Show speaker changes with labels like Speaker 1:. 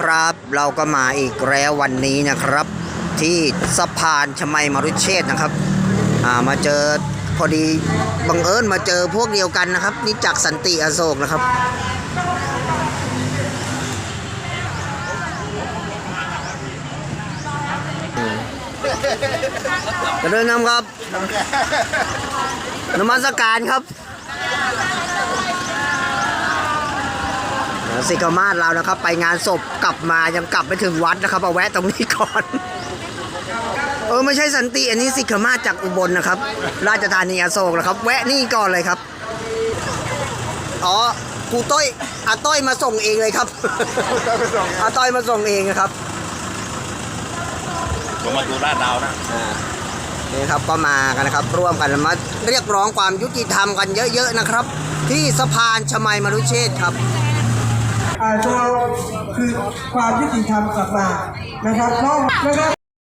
Speaker 1: ครับ เราก็มาอีกแล้ววันนี้นะครับ ที่สะพานชมัยมรุเชษนะครับามาเจอพอดีบังเอิญมาเจอพวกเดียวกันนะครับ นี่จากสันติอโศกนะครับ จะเดินนำครับนมัสการครับ สิกมาศเรานะครับ ไปงานศพกลับมายังกลับไม่ถึงวัดนะครับเอาแวะตรงนี้ก่อน เออไม่ใช่สันติอันนี้สิกมาศจากอุบลนะครับ ราชธานีอโศกนะครับ แวะนี่ก่อนเลยครับ อ๋อครูต้อยอาต้อยมาส่งเองเลยครับอาต้อยมาส่งเองนะครับ
Speaker 2: ผมมาดูลาดดาวนะ
Speaker 1: นี่ครับก็มากันนะครับ ร่วมกันมาเรียกร้องความยุติธรรมกันเยอะๆนะครับ ที่สะพานชมัยมรุเชษฐ์ครับ
Speaker 3: อ่า ตัวคือความยุติธรรมกลับมานะครับเพราะนะครับ